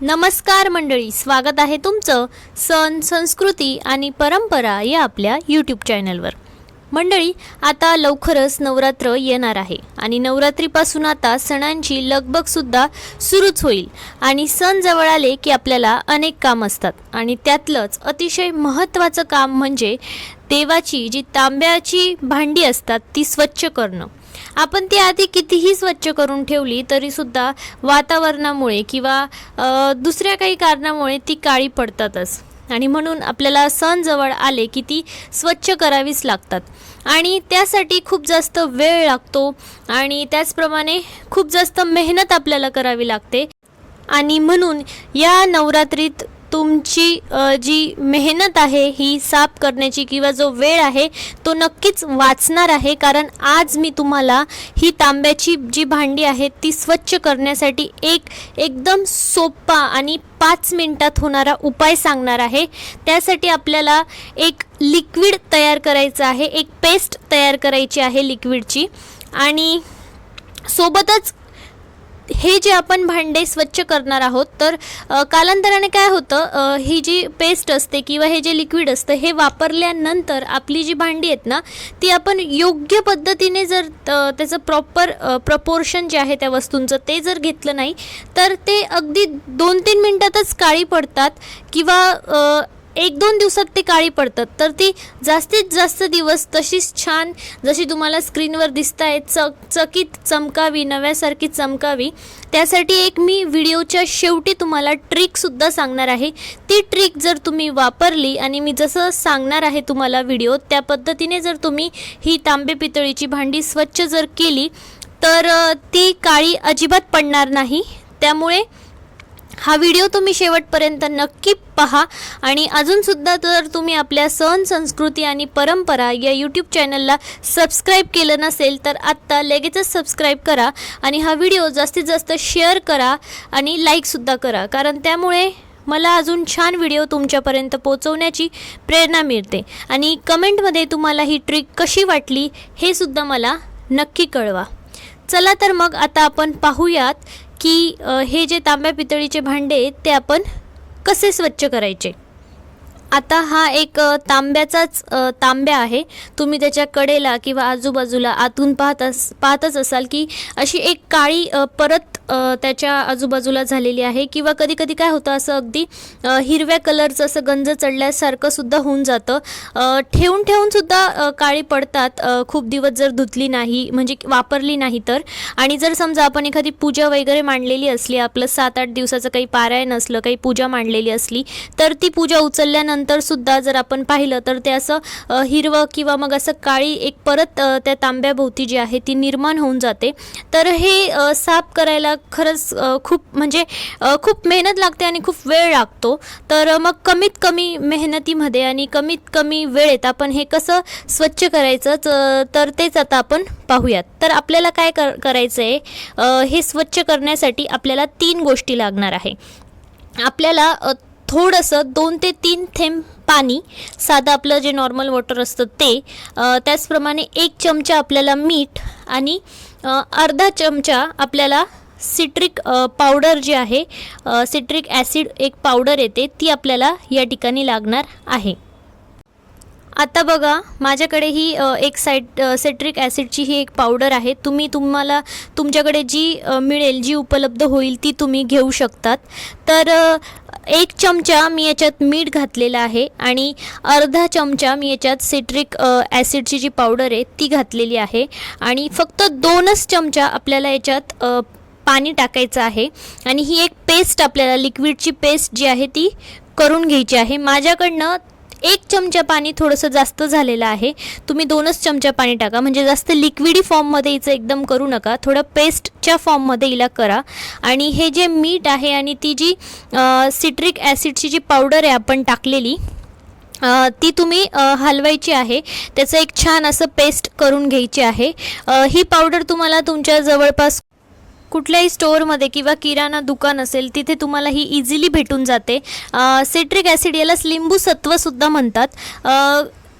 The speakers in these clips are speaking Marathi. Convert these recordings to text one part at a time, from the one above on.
नमस्कार मंडळी स्वागत आहे तुमचं सण संस्कृती आणि परंपरा या आपल्या यूट्यूब चॅनलवर मंडळी आता लवकरच नवरात्र येणार आहे आणि नवरात्रीपासून आता सणांची लगबगसुद्धा सुरूच होईल आणि सण जवळ आले की आपल्याला अनेक काम असतात आणि त्यातलंच अतिशय महत्त्वाचं काम म्हणजे देवाची जी तांब्याची भांडी असतात ती स्वच्छ करणं. आपण ती आधी कितीही स्वच्छ करून ठेवली तरीसुद्धा वातावरणामुळे किंवा दुसऱ्या काही कारणामुळे ती काळी पडतातच. आणि म्हणून आपल्याला सण जवळ आले की ती स्वच्छ करावीच लागतात. आणि त्यासाठी खूप जास्त वेळ लागतो आणि त्याचप्रमाणे खूप जास्त मेहनत आपल्याला करावी लागते. आणि म्हणून या नवरात्रीत तुमची जी मेहनत आहे ही साफ करण्याची किंवा जो वेळ आहे तो नक्कीच वाचणार आहे. कारण आज मी तुम्हाला ही तांब्याची जी भांडी आहेत ती स्वच्छ करण्यासाठी एक एकदम सोपा आणि पाच मिनटात होणारा उपाय सांगणार आहे. त्यासाठी आपल्याला एक लिक्विड तयार करायचं आहे. एक पेस्ट तयार करायची आहे लिक्विडची. आणि सोबतच हे जे आपण भांडे स्वच्छ करणार आहोत तर कालांतराने काय होतं ही जी पेस्ट असते किंवा हे जे लिक्विड असतं हे वापरल्यानंतर आपली जी भांडी आहेत ना ती आपण योग्य पद्धतीने जर त्याचं प्रॉपर प्रपोर्शन जे आहे त्या वस्तूंचं ते जर घेतलं नाही तर ते अगदी दोन तीन मिनटातच काळी पडतात किंवा एक दोन दिवसात ते काळी पडतात. तर ती जास्तीत जास्त दिवस तशीच छान जशी तुम्हाला स्क्रीनवर दिसत आहे चक चकीत चमकावी नव्यासारखी चमकावी. त्यासाठी एक मी व्हिडिओच्या शेवटी तुम्हाला ट्रिकसुद्धा सांगणार आहे. ती ट्रिक जर तुम्ही वापरली आणि मी जसं सांगणार आहे तुम्हाला व्हिडिओ त्या पद्धतीने जर तुम्ही ही तांबे पितळीची भांडी स्वच्छ जर केली तर ती काळी अजिबात पडणार नाही. त्यामुळे हा व्हिडिओ तुम्ही शेवटपर्यंत नक्की पहा. आणि अजूनसुद्धा जर तुम्ही आपल्या सण संस्कृती आणि परंपरा या यूट्यूब चॅनलला सबस्क्राईब केलं नसेल तर आत्ता लगेचच सबस्क्राईब करा आणि हा व्हिडिओ जास्तीत जास्त शेअर करा आणि लाईकसुद्धा करा. कारण त्यामुळे मला अजून छान व्हिडिओ तुमच्यापर्यंत पोहोचवण्याची प्रेरणा मिळते. आणि कमेंटमध्ये तुम्हाला ही ट्रिक कशी वाटली हे सुद्धा मला नक्की कळवा. चला तर मग आता आपण पाहूयात की हे जे तांब्या पितळीचे भांडे आहेत, ते आपण कसे स्वच्छ करायचे? आता हा एक तांब्याचाच तांब्या आहे. तुम्ही त्याच्या कडेला किंवा आजूबाजूला आतून पाहत अस पाहतच असाल की अशी एक काळी परत त्याच्या आजूबाजूला झालेली आहे किंवा कधी कधी काय होतं असं अगदी हिरव्या कलरचं असं गंज चढल्यासारखं सुद्धा होऊन जातं. ठेवून ठेवून सुद्धा काळी पडतात. खूप दिवस जर धुतली नाही म्हणजे वापरली नाही तर. आणि जर समजा आपण एखादी पूजा वगैरे मांडलेली असली आपलं सात आठ दिवसाचं काही पारायण असलं काही पूजा मांडलेली असली तर ती पूजा उचलल्यानंतर सुद्धा जर आपण पाहिलं तर ते असं हिरवं किंवा मग असं काळी एक परत त्या तांब्याभोवती जी आहे ती निर्माण होऊन जाते. तर हे साफ करायला खरंच खूप म्हणजे खूप मेहनत लागते आणि खूप वेळ लागतो. तर मग कमीत कमी मेहनतीमध्ये आणि कमीत कमी वेळेत आपण हे कसं स्वच्छ करायचं तर तेच आता आपण पाहूयात. तर आपल्याला काय कर करायचं आहे हे स्वच्छ करण्यासाठी आपल्याला तीन गोष्टी लागणार आहे. आपल्याला थोडंसं दोन ते तीन थेंब पाणी साधं आपलं जे नॉर्मल वॉटर असतं ते त्याचप्रमाणे एक चमचा आपल्याला मीठ आणि अर्धा चमचा आपल्याला सिट्रिक पावडर जी आहे सिट्रिक ॲसिड एक पावडर येते ती आपल्याला या ठिकाणी लागणार आहे. आता बघा माझ्याकडे ही एक सायट सेट्रिक सिट्रिक ॲसिडची ही एक पावडर आहे. तुम्ही तुम्हाला तुमच्याकडे जी मिळेल जी उपलब्ध होईल ती तुम्ही घेऊ शकतात. तर एक चमचा मी याच्यात मीठ घातलेला आहे आणि अर्धा चमचा मी याच्यात सिट्रिक ॲसिडची जी पावडर आहे ती घातलेली आहे. आणि फक्त दोनच चमचा आपल्याला याच्यात पाणी टाकायचं आहे. आणि ही एक पेस्ट आपल्याला लिक्विडची पेस्ट जी आहे ती करून घ्यायची आहे. माझ्याकडनं एक चमचा पाणी थोडंसं जास्त झालेलं आहे. तुम्ही दोनच चमचा पाणी टाका. म्हणजे जास्त लिक्विडी फॉर्ममध्ये हिचं एकदम करू नका. थोडं पेस्टच्या फॉर्ममध्ये हिला करा. आणि हे जे मीठ आहे आणि ती जी सिट्रिक ॲसिडची जी पावडर आहे आपण टाकलेली ती तुम्ही हलवायची आहे. त्याचं एक छान असं पेस्ट करून घ्यायची आहे. ही पावडर तुम्हाला तुमच्या जवळपास कुठल्याही स्टोअरमध्ये किंवा किराणा दुकान असेल तिथे तुम्हाला ही इझिली भेटून जाते. सिट्रिक ॲसिड यालाच लिंबू सत्वसुद्धा म्हणतात.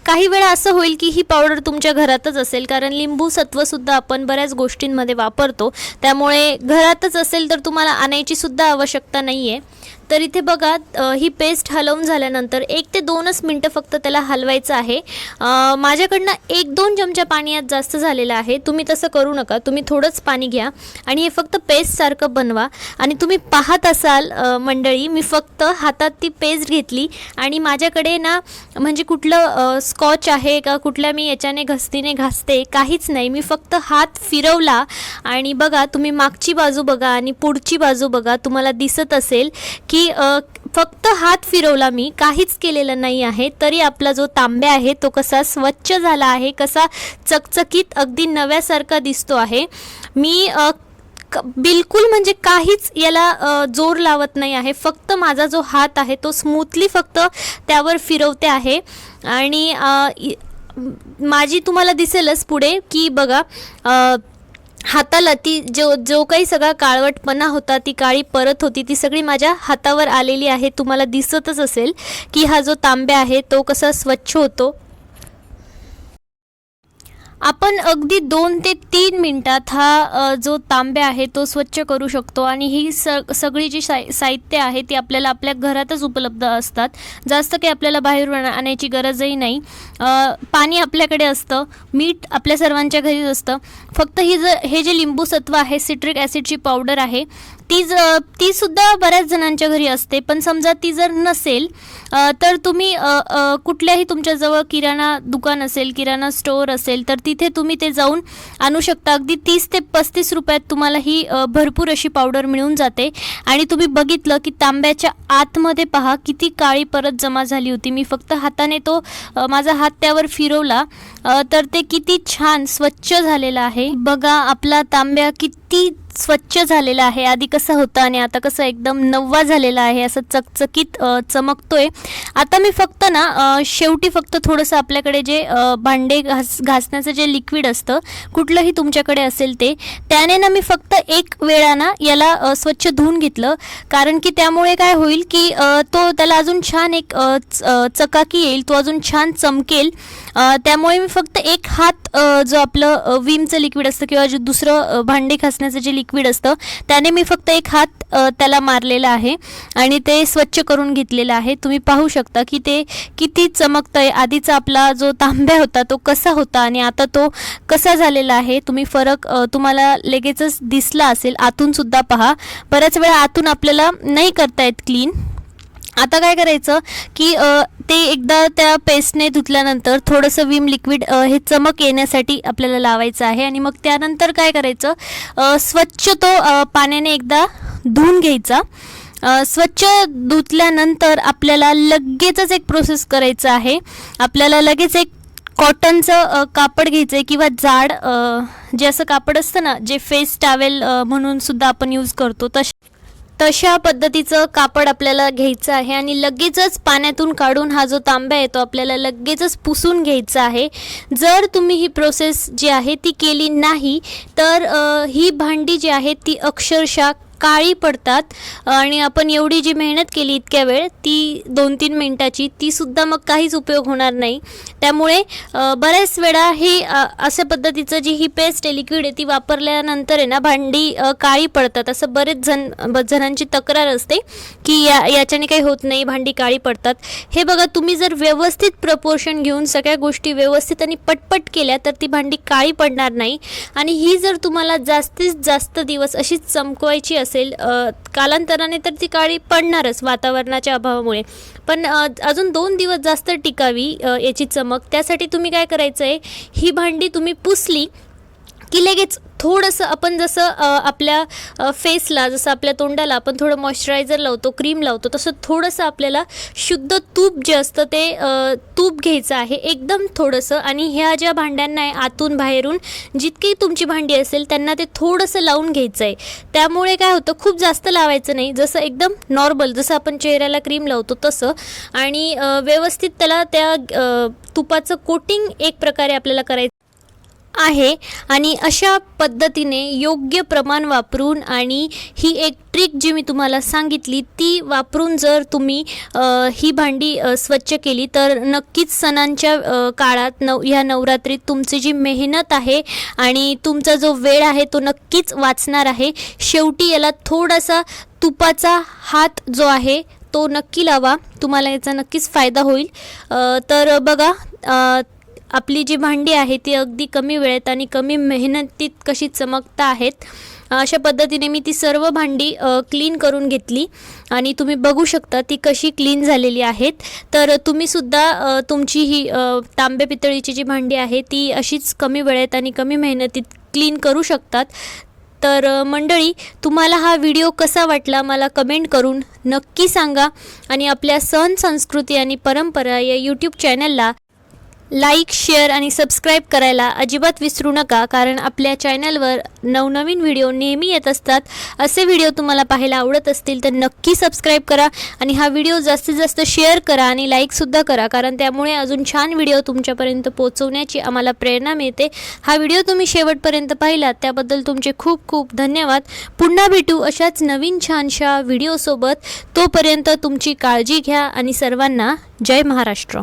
काही वेळा असं होईल की ही पावडर तुमच्या घरातच असेल कारण लिंबू सत्वसुद्धा आपण बऱ्याच गोष्टींमध्ये वापरतो. त्यामुळे घरातच असेल तर तुम्हाला आणायची सुद्धा आवश्यकता नाही आहे तर इथे बघा ही पेस्ट हलवून झाल्यानंतर एक ते दोनच मिनटं फक्त त्याला हलवायचं आहे. माझ्याकडनं एक दोन चमचा पाणी यात जास्त झालेलं आहे. तुम्ही तसं करू नका. तुम्ही थोडंच पाणी घ्या आणि हे फक्त पेस्टसारखं बनवा. आणि तुम्ही पाहत असाल मंडळी मी फक्त हातात ती पेस्ट घेतली आणि माझ्याकडे ना म्हणजे कुठलं स्कॉच आहे का कुठल्या मी याच्याने घसतीने घासते काहीच नाही. मी फक्त हात फिरवला आणि बघा तुम्ही मागची बाजू बघा आणि पुढची बाजू बघा तुम्हाला दिसत असेल की की फक्त हात फिरवला मी काहीच केलेलं नाही आहे तरी आपला जो तांब्या आहे तो कसा स्वच्छ झाला आहे कसा चकचकीत अगदी नव्यासारखा दिसतो आहे. मी क- बिलकुल म्हणजे काहीच याला जोर लावत नाही आहे. फक्त माझा जो हात आहे तो स्मूथली फक्त त्यावर फिरवते आहे. आणि माझी तुम्हाला दिसेलच पुढे की बघा हाताला ती जो जो काही सगळा काळवटपणा होता ती काळी परत होती ती सगळी माझ्या हातावर आलेली आहे. तुम्हाला दिसतच असेल की हा जो तांब्या आहे तो कसा स्वच्छ होतो. आपण अगदी दोन ते तीन मिनटात हा जो तांब्या आहे तो स्वच्छ करू शकतो आणि ही स सगळी जी साय साहित्य आहे ती आपल्याला आपल्या घरातच उपलब्ध असतात. जास्त काही आपल्याला बाहेरून आणायची गरजही नाही. पाणी आपल्याकडे असतं मीठ आपल्या सर्वांच्या घरीच असतं. फक्त ही ज हे जे लिंबू सत्व आहे सिट्रिक ॲसिडची पावडर आहे ती ज ती सुद्धा बऱ्याच जणांच्या घरी असते पण समजा ती जर नसेल तर तुम्ही कुठल्याही तुमच्याजवळ किराणा दुकान असेल किराणा स्टोअर असेल तर तिथे तुम्ही ते जाऊन आणू शकता. अगदी तीस ते पस्तीस रुपयात तुम्हाला ही भरपूर अशी पावडर मिळून जाते. आणि तुम्ही बघितलं की तांब्याच्या आतमध्ये पहा किती काळी परत जमा झाली होती. मी फक्त हाताने तो माझा हात त्यावर फिरवला तर ते किती छान स्वच्छ झालेलं आहे. बघा आपला तांब्या किती स्वच्छ झालेलं आहे. आधी कसं होतं आणि आता कसं एकदम नववा झालेला आहे असं चकचकीत चमकतोय. आता मी फक्त ना शेवटी फक्त थोडंसं आपल्याकडे जे भांडे घास घासण्याचं जे लिक्विड असतं कुठलंही तुमच्याकडे असेल ते त्याने ना मी फक्त एक वेळा ना याला स्वच्छ धुवून घेतलं. कारण की त्यामुळे काय होईल की तो त्याला अजून छान एक च- चकाकी येईल तो अजून छान चमकेल. त्यामुळे मी फक्त एक हात जो आपलं विमचं लिक्विड असतं किंवा जे दुसरं भांडे घासण्याचं जे लिक्विड असतं. त्याने मी फक्त एक हात त्याला मारलेला आहे आणि ते स्वच्छ करून घेतलेलं आहे. तुम्ही पाहू शकता की ते किती चमकतं आहे आधीचा आपला जो तांब्या होता तो कसा होता आणि आता तो कसा झालेला आहे तुम्ही फरक तुम्हाला लगेचच दिसला असेल. आतून सुद्धा पहा. बऱ्याच वेळा आतून आपल्याला नाही करता येत क्लीन आता काय करायचं की ते एकदा त्या पेस्टने धुतल्यानंतर थोडंसं विम लिक्विड हे चमक येण्यासाठी आपल्याला लावायचं आहे आणि मग त्यानंतर काय करायचं स्वच्छ तो पाण्याने एकदा धुवून घ्यायचा. स्वच्छ धुतल्यानंतर आपल्याला लगेचच एक प्रोसेस करायचं आहे. आपल्याला लगेच एक कॉटनचं कापड घ्यायचं आहे किंवा जाड जे असं कापड असतं ना जे फेस टावेल म्हणून सुद्धा आपण यूज करतो तसे तशा पद्धतीचं कापड आपल्याला घ्यायचं आहे आणि लगेचच पाण्यातून काढून हा जो तांब्या आहे तो आपल्याला लगेचच पुसून घ्यायचा आहे. जर तुम्ही ही प्रोसेस जी आहे ती केली नाही तर ही भांडी जी आहे ती अक्षरशः काळी पडतात. आणि आपण एवढी जी मेहनत केली इतक्या वेळ ती दोन तीन मिनटाची ती सुद्धा मग काहीच उपयोग होणार नाही. त्यामुळे बऱ्याच वेळा ही अशा पद्धतीचं जी ही पेस्ट आहे लिक्विड आहे ती वापरल्यानंतर आहे ना भांडी काळी पडतात. असं बरेच जण ब- जणांची तक्रार असते की या याच्याने काही होत नाही भांडी काळी पडतात. हे बघा तुम्ही जर व्यवस्थित प्रपोर्शन घेऊन सगळ्या गोष्टी व्यवस्थित आणि पटपट केल्या तर ती भांडी काळी पडणार नाही. आणि ही जर तुम्हाला जास्तीत जास्त दिवस अशीच चमकवायची असेल असेल कालांतराने तर ती काळी पडणारच वातावरणाच्या अभावामुळे. पण अजून दोन दिवस जास्त टिकावी याची चमक. त्यासाठी तुम्ही काय करायचं आहे ही भांडी तुम्ही पुसली की लगेच थोडंसं आपण जसं आपल्या फेसला जसं आपल्या तोंडाला आपण थोडं मॉइश्चरायझर लावतो क्रीम लावतो तसं थोडंसं आपल्याला शुद्ध तूप जे असतं ते तूप घ्यायचं आहे. एकदम थोडंसं आणि ह्या ज्या भांड्यांना आहे आतून बाहेरून जितकी तुमची भांडी असेल त्यांना ते थोडंसं लावून घ्यायचं आहे त्यामुळे काय होतं खूप जास्त लावायचं नाही. जसं एकदम नॉर्मल जसं आपण चेहऱ्याला क्रीम लावतो तसं. आणि व्यवस्थित त्याला त्या तुपाचं कोटिंग एक प्रकारे आपल्याला करायचं आहे आणि अशा पद्धतीने योग्य प्रमाण वापरून आणि ही एक ट्रिक जी मी तुम्हाला सांगितली ती वापरून जर तुम्ही ही भांडी स्वच्छ केली तर नक्कीच सणांच्या काळात नव ह्या नवरात्रीत तुमची जी मेहनत आहे आणि तुमचा जो वेळ आहे तो नक्कीच वाचणार आहे. शेवटी याला थोडासा तुपाचा हात जो आहे तो नक्की लावा. तुम्हाला याचा नक्कीच फायदा होईल. तर बघा आपली जी भांडी आहे ती अगदी कमी वेळेत आणि कमी मेहनतीत कशी चमकता आहेत अशा पद्धतीने मी ती सर्व भांडी क्लीन करून घेतली. आणि तुम्ही बघू शकता ती कशी क्लीन झालेली आहेत. तर तुम्हीसुद्धा तुमची ही तांबे पितळीची जी भांडी आहे ती अशीच कमी वेळेत आणि कमी मेहनतीत क्लीन करू शकतात. तर मंडळी तुम्हाला हा व्हिडिओ कसा वाटला मला कमेंट करून नक्की सांगा. आणि आपल्या सण संस्कृती आणि परंपरा या यूट्यूब चॅनलला लाईक शेअर आणि सबस्क्राईब करायला अजिबात विसरू नका कारण आपल्या चॅनलवर नवनवीन व्हिडिओ नेहमी येत असतात. असे व्हिडिओ तुम्हाला पाहायला आवडत असतील तर नक्की सबस्क्राईब करा आणि हा व्हिडिओ जास्तीत जास्त शेअर करा आणि लाईकसुद्धा करा कारण त्यामुळे अजून छान व्हिडिओ तुमच्यापर्यंत पोहोचवण्याची आम्हाला प्रेरणा मिळते. हा व्हिडिओ तुम्ही शेवटपर्यंत पाहिलात त्याबद्दल तुमचे खूप खूप धन्यवाद. पुन्हा भेटू अशाच नवीन छानशा व्हिडिओसोबत. तोपर्यंत तुमची काळजी घ्या आणि सर्वांना जय महाराष्ट्र.